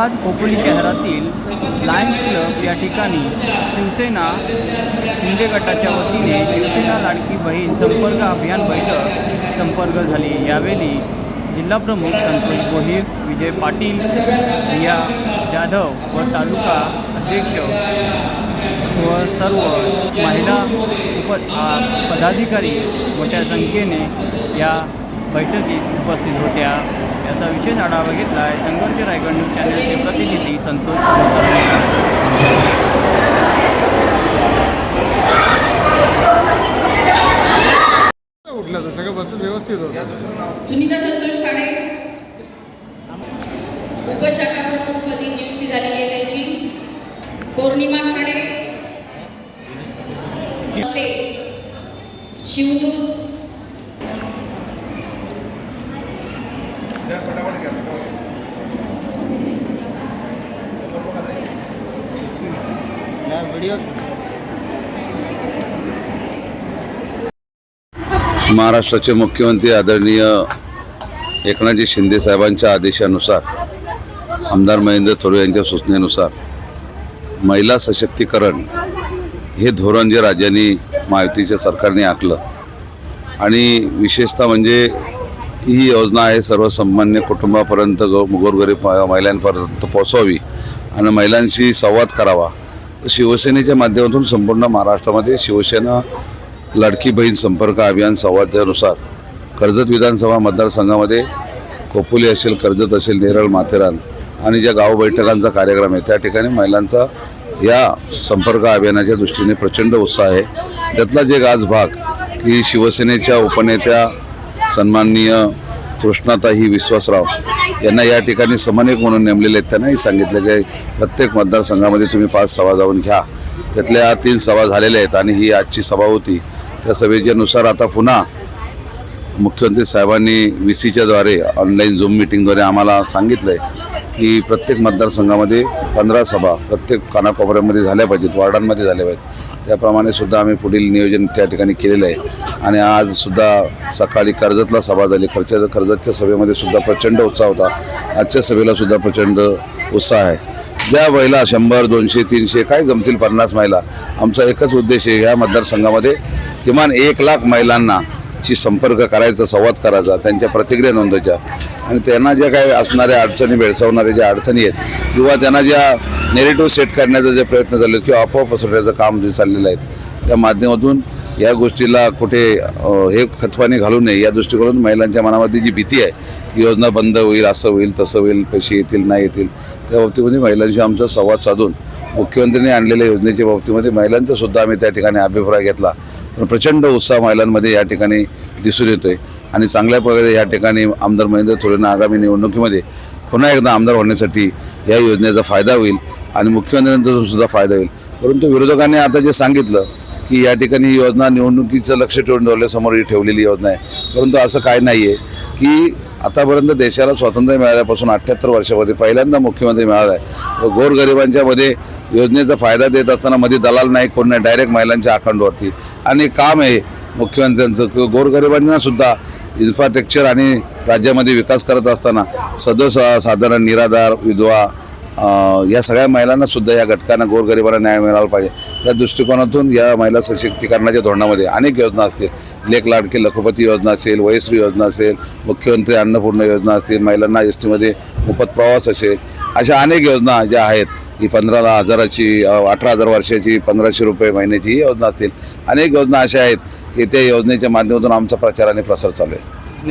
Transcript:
आज खोपोली शहरातील Lions club या ठिकाणी शिवसेना शिंदे गटाच्या वतीने शिवसेना लाडकी बहीण संपर्क अभियान बैठक संपर्क झाली. यावेळी जिल्हाप्रमुख संतोष गोहीर विजय पाटील रिया जाधव व तालुका अध्यक्ष व सर्व महिला उप पदाधिकारी मोठ्या संख्येने या बैठकीस उपस्थित होत्या. याचा विशेष आढावा घेतला आहे संघर्ष रायगड न्यूज चॅनलचे प्रतिनिधी संतोष. उठलं तर सगळं बसून व्यवस्थित होतं. सुनीता संतोष खाडे उपशाखा प्रमुखपदी नियुक्ती झालेली आहे त्यांची. पौर्णिमा खाडे व्हिडिओ महाराष्ट्राचे मुख्यमंत्री आदरणीय एकनाथजी शिंदे साहेबांच्या आदेशानुसार आमदार महेंद्र थोरवे यांच्या सूचनेनुसार महिला सशक्तीकरण हे धोरण जे राज्यांनी महायुतीच्या सरकारने आखलं. आणि विशेषतः म्हणजे ही योजना आहे सर्वसामान्य कुटुंबापर्यंत गो गोरगरीब महिलांपर्यंत पोहोचवावी आणि महिलांशी संवाद करावा. तर शिवसेनेच्या माध्यमातून संपूर्ण महाराष्ट्रामध्ये शिवसेना लाडकी बहीण संपर्क अभियान संवादानुसार कर्जत विधानसभा मतदारसंघामध्ये कोपुली असेल कर्जत असेल नेरळ माथेरान आणि ज्या गाव बैठकांचा कार्यक्रम आहे त्या ठिकाणी महिलांचा या संपर्क अभियानाच्या दृष्टीने प्रचंड उत्साह आहे. त्यातला जे आज भाग की शिवसेनेच्या उपनेत्या सन्माननीय कृष्णाताई विश्वासराव यांना या ठिकाणी समन्वयक म्हणून नेमलेले आहेत. त्यांनाही सांगितलं की प्रत्येक मतदारसंघामध्ये तुम्ही पाच सभा जाऊन घ्या. त्यातल्या तीन सभा झालेल्या आहेत आणि ही आजची सभा होती. त्या सभेच्यानुसार आता पुन्हा मुख्यमंत्री साहेबांनी व्ही सीच्याद्वारे ऑनलाईन झूम मिटिंगद्वारे आम्हाला सांगितलं आहे की प्रत्येक मतदारसंघामध्ये पंधरा सभा प्रत्येक कानाकोपऱ्यामध्ये झाल्या पाहिजेत वॉर्डांमध्ये झाल्या पाहिजेत. त्याप्रमाणे सुद्धा आम्ही पुढील नियोजन त्या ठिकाणी केलेलं आहे. आणि आज सुद्धा सकाळी कर्जतला सभा झाली. कर्जत कर्जतच्या सभेमध्ये सुद्धा प्रचंड उत्साह होता. आजच्या सभेला सुद्धा प्रचंड उत्साह आहे. ज्या महिला शंभर दोनशे तीनशे काय जमतील पन्नास महिला आमचा एकच उद्देश आहे ह्या मतदारसंघामध्ये किमान एक लाख महिलांना ची संपर्क करायचा संवाद करायचा त्यांच्या प्रतिक्रिया नोंदवायच्या. आणि त्यांना ज्या काही असणाऱ्या अडचणी भेडसावणाऱ्या ज्या अडचणी आहेत किंवा त्यांना ज्या नेरेटिव्ह सेट करण्याचा जे प्रयत्न झाले आहेत किंवा आपोआप पसरण्याचं काम जे चाललेलं आहे त्या माध्यमातून या गोष्टीला कुठे हे खतपाणी घालू नये या दृष्टिकोनातून महिलांच्या मनामध्ये जी भीती आहे की योजना बंद होईल असं होईल तसं होईल पैसे येतील नाही येतील त्या बाबतीमध्ये महिलांशी आमचा संवाद साधून मुख्यमंत्र्यांनी आणलेल्या योजनेच्या बाबतीमध्ये महिलांचा सुद्धा आम्ही त्या ठिकाणी अभिप्राय घेतला. पण प्रचंड उत्साह महिलांमध्ये या ठिकाणी दिसून येतो आहे आणि चांगल्या प्रकारे या ठिकाणी आमदार महेंद्र थोरेंना आगामी निवडणुकीमध्ये पुन्हा एकदा आमदार होण्यासाठी या योजनेचा फायदा होईल. आणि मुख्यमंत्र्यांचा सुद्धा फायदा होईल. परंतु विरोधकांनी आता जे सांगितलं की या ठिकाणी ही योजना निवडणुकीचं लक्ष ठेवून डोळ्यासमोर ही ठेवलेली योजना आहे. परंतु असं काय नाही आहे की आतापर्यंत देशाला स्वातंत्र्य मिळाल्यापासून अठ्ठ्याहत्तर वर्षामध्ये पहिल्यांदा मुख्यमंत्री मिळाला आहे. गोरगरिबांच्या मध्ये योजनेचा फायदा देत असताना मध्ये दलाल नाही कोण नाही डायरेक्ट महिलांच्या अकाउंटवरती आणि काम आहे मुख्यमंत्र्यांचं. किंवा गोरगरिबांना सुद्धा इन्फ्रास्ट्रक्चर आणि राज्यामध्ये विकास करत असताना सदोस साधारण निराधार विधवा या सगळ्या महिलांना सुद्धा या घटकांना गोरगरिबांना न्याय मिळाला पाहिजे. त्या दृष्टिकोनातून या महिला सशक्तीकरणाच्या धोरणामध्ये अनेक योजना असतील. लेख लाडके लखपती योजना असेल वयश्री योजना असेल मुख्यमंत्री अन्नपूर्ण योजना असतील महिलांना एस टीमध्ये मोफत प्रवास असेल अशा अनेक योजना ज्या आहेत ही पंधरा हजाराची अठरा हजार वर्षाची पंधराशे रुपये महिन्याची ही योजना असतील. अनेक योजना अशा आहेत की त्या योजनेच्या माध्यमातून आमचा प्रचार आणि प्रसार चालू आहे.